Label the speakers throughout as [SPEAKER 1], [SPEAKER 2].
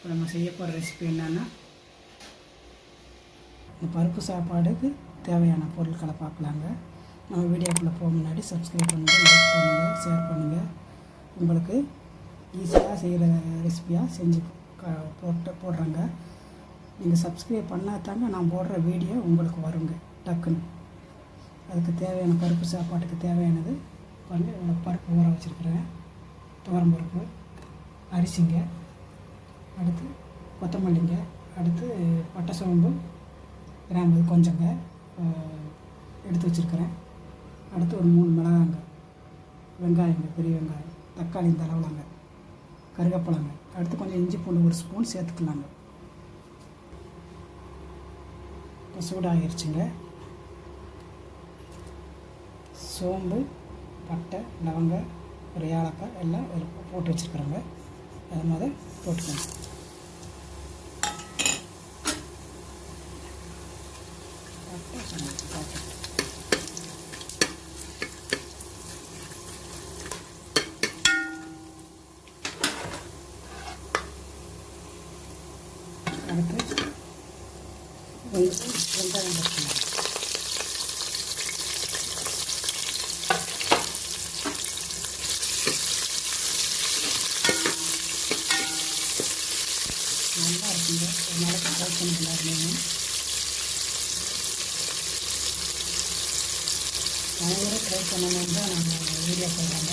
[SPEAKER 1] இப்போ நம்ம செய்ய போகிற ரெசிபி என்னென்னா இந்த பருப்பு சாப்பாடுக்கு தேவையான பொருட்களை பார்க்கலாங்க. நம்ம வீடியோக்குள்ளே போக முன்னாடி சப்ஸ்கிரைப் பண்ணுங்கள் லைக் பண்ணுங்கள் ஷேர் பண்ணுங்கள் உங்களுக்கு ஈஸியாக செய்கிற ரெசிபியாக செஞ்சு போட்டு போடுறேங்க. நீங்கள் சப்ஸ்கிரைப் பண்ணாதாங்க நான் போடுற வீடியோ உங்களுக்கு வருங்க டக்குன்னு. அதுக்கு தேவையான பருப்பு சாப்பாட்டுக்கு தேவையானது வந்து பருப்பு ஊற வச்சுருக்குறேன். துவரம் பருப்பு அரிசிங்க. அடுத்து கொத்தமல்லிங்க அடுத்து பட்டை சோம்பு கிராம்பு கொஞ்சங்க எடுத்து வச்சுருக்கிறேன். அடுத்து ஒரு மூணு மிளகாங்க வெங்காயங்க பெரிய வெங்காயம் தக்காளி இந்த அளவுலாங்க அடுத்து கொஞ்சம் இஞ்சி பூண்டு ஒரு ஸ்பூன் சேர்த்துக்கலாங்க. இப்போ சூடாகிருச்சுங்க சோம்பு பட்டை லவங்க ஒரு ஏலக்காய் எல்லாம் போட்டு வச்சுருக்குறோங்க. அது மாதிரி போட்டுக்கோங்க பட்டை சோம்பு பட்டை அடுத்து வெங்காயம் வெங்காயம் நல்லா இருக்குங்க. ஒரு நாளைக்கு ட்ரை பண்ணி எல்லாருமே அவங்களும் ட்ரை பண்ணணும்னு தான் நாங்கள் வீடியோ போடுறாங்க.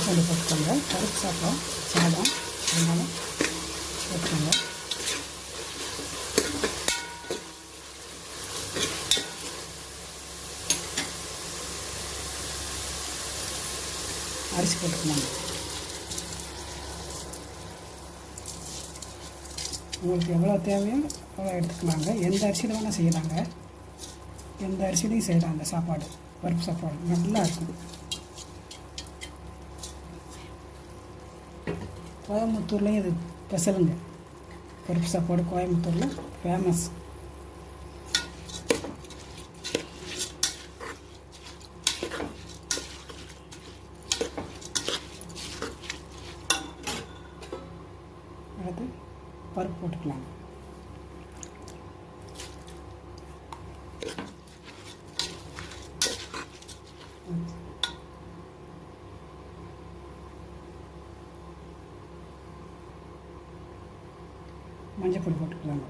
[SPEAKER 1] இஞ்சி பூண்டு போட்டுக்கோங்க பருப்பு சாப்பிடும் சாதம் அதனால போட்டுக்கோங்க. அரிசி போட்டுக்கலாங்க உங்களுக்கு எவ்வளோ தேவையோ அவ்வளோ எடுத்துக்கலாங்க. எந்த அரிசியில் வேணால் செய்யலாங்க. எந்த அரிசியிலையும் செய்யலாம் அந்த சாப்பாடு. பருப்பு சாப்பாடு. நல்லா இருக்கும். கோயம்புத்தூர்லேயும் இது ஸ்பெஷலுங்க பருப்பு சாப்பாடு கோயம்புத்தூரில் ஃபேமஸ் அடுத்து பருப்பு போட்டுக்கலாம் மஞ்சள் பொடி போட்டுக்கலாங்க.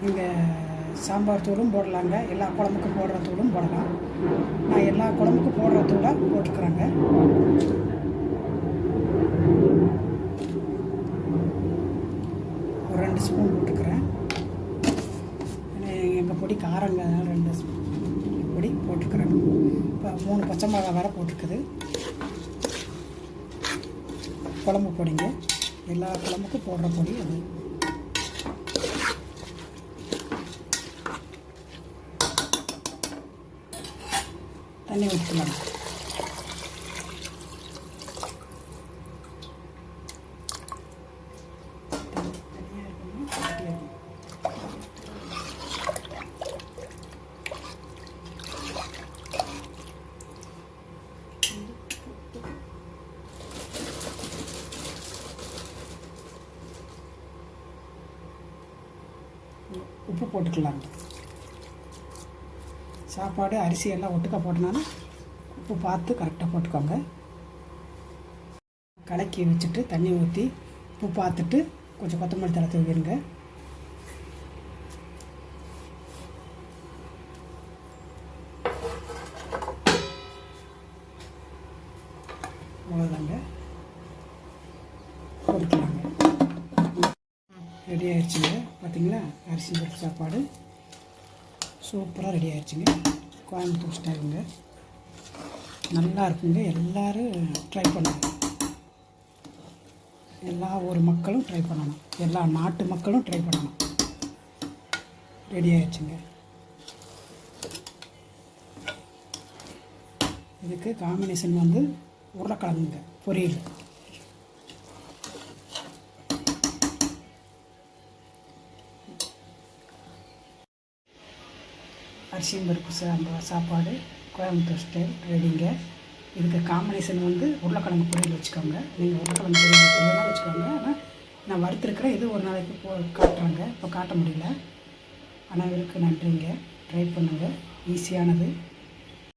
[SPEAKER 1] நீங்கள் சாம்பார் தூளும் போடலாங்க. எல்லா குழம்புக்கும் போடுற தூளும் போடலாம். நான் எல்லா குழம்புக்கும் போடுற தூளாக போட்டுக்கிறேங்க. ஒரு ரெண்டு ஸ்பூன் போட்டுக்கிறேன். எங்கள் பொடி காரங்க ரெண்டு ஸ்பூன். போட்டிருக்கிறேன் போட்டுக்கிறேன். இப்போ மூணு பச்சை மிளகா வேறு போட்டிருக்குது குழம்பு பொடிங்க. எல்லா குழம்புக்கும் போடுற பொடி அது. தண்ணி ஊற்றிக்கலாம் உப்பு போட்டுக்கலாங்க. சாப்பாடு அரிசி எல்லாம் ஒட்டுக்கா போட்டனால உப்பு பார்த்து கரெக்டாக போட்டுக்கோங்க. கலக்கி வச்சுட்டு தண்ணி ஊற்றி உப்பு பார்த்துட்டு கொஞ்சம் கொத்தமல்லி தலை தூவிடுங்க. அவ்வளோதாங்க பொரிக்கலாங்க ரெடி ஆயிடுச்சுங்க. பார்த்தீங்களா? அரிசி பருப்பு சாப்பாடு. சூப்பராக ரெடி ஆகிடுச்சிங்க கோயம்புத்தூர் ஸ்டைலுங்க நல்லா இருக்குங்க. எல்லோரும் ட்ரை பண்ணணும் எல்லா ஊர் மக்களும் ட்ரை பண்ணணும். எல்லா நாட்டு மக்களும் ட்ரை பண்ணணும். ரெடி ஆகிடுச்சிங்க இதுக்கு காம்பினேஷன் வந்து உருளைக்கிழங்குங்க. பொரியல். அரிசியும் பருப்பு சாம்பார் சாப்பாடு கோயம்புத்தூர் ஸ்டைல் ரெடிங்க இதுக்கு காம்பினேஷன் வந்து உருளைக்கிழங்கு பொரியல் வச்சுக்கோங்க. நீங்கள் உருளைக்கிழங்கு பொரியல் வைக்கிறதுனா வச்சுக்கோங்க. ஆனால் நான் வறுத்துருக்கிறேன் இது ஒரு நாளைக்கு போ காட்டுறாங்க. இப்போ காட்ட முடியல. ஆனால் அனைவருக்கு நன்றிங்க ட்ரை பண்ணுங்கள் ஈஸியானது